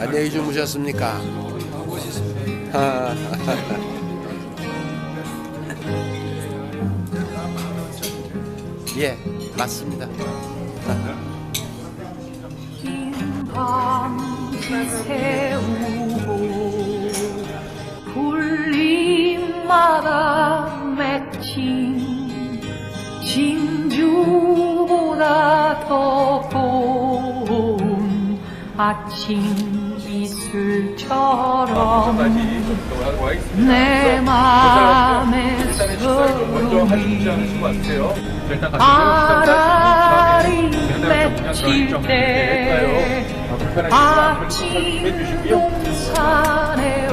안녕히 주무셨습니까? 아, 예, 맞습니다. 세우고 불림마다 맺힌 진주보다 더 고운 아침 이슬처럼 내 맘에 소름이 바람이 맺힐 때 아침 동산에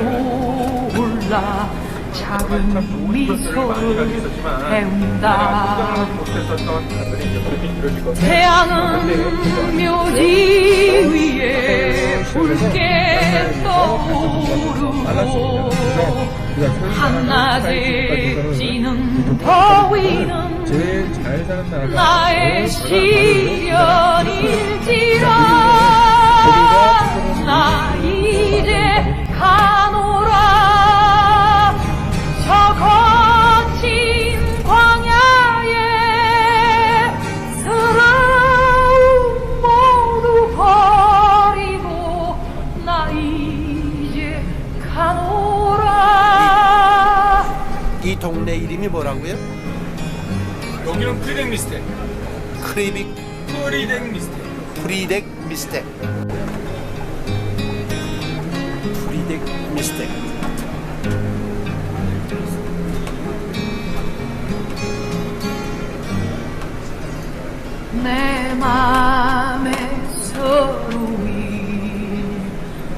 올라 작은 미소를 배운다. 태양은 묘지 위에 붉게 떠오르고 한낮에 지는 더위는 나의 시련일지라 이 동네 이름이 뭐라고요? 여기는 프리덱 미스텍 크리빅 프리덱 미스텍 프리덱 미스텍. 프리덱 미스텍. 내 맘에 서루이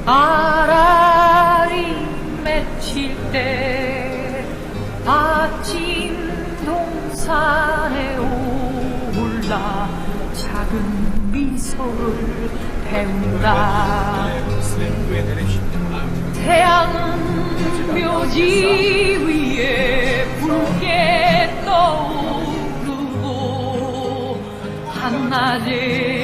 아 미소를 배운다. 태양은 묘지 위에 붉게 떠오르고 한낮에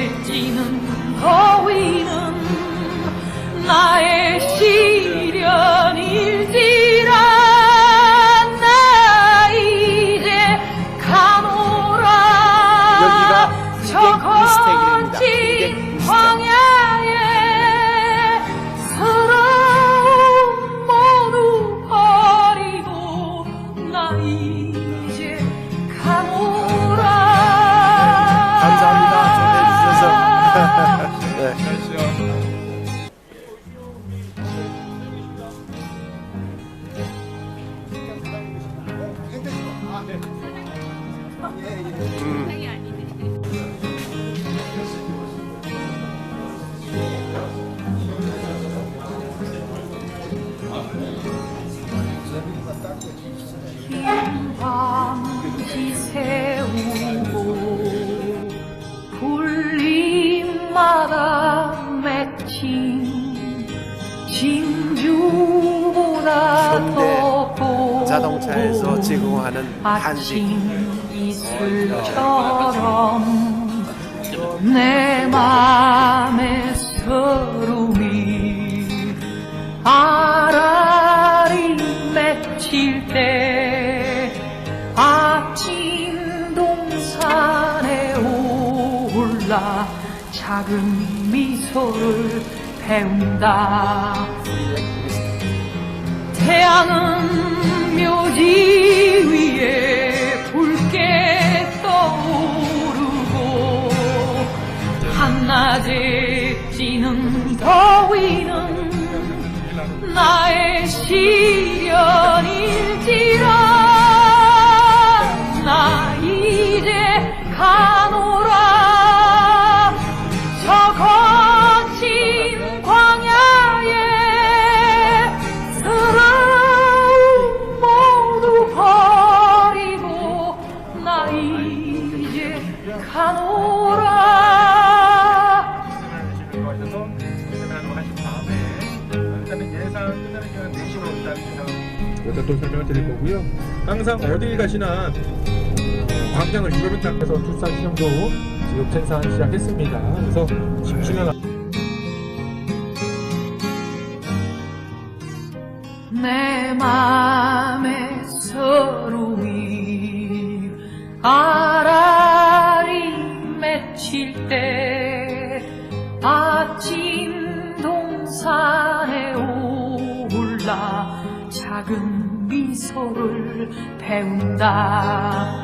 초 현대 더 고운 자동차에서 제공하는. 아침 이슬처럼 내 맘에 서름이 아라리 맺힐 때 작은 미소를 배운다. 태양은 묘지 위에 붉게 떠오르고 한낮에 찌는 더위는 나의 시 것도 설명을 드릴 거고요. 항상 네. 어딜 가시나 광장을 유럽인 땅에서 출산 시험도 지금 생산 시작했습니다. 그래서 집중해라. 내 맘에 서로이 아라리 맺힐 때 아침 동산에 올라 작은 미소를 배운다.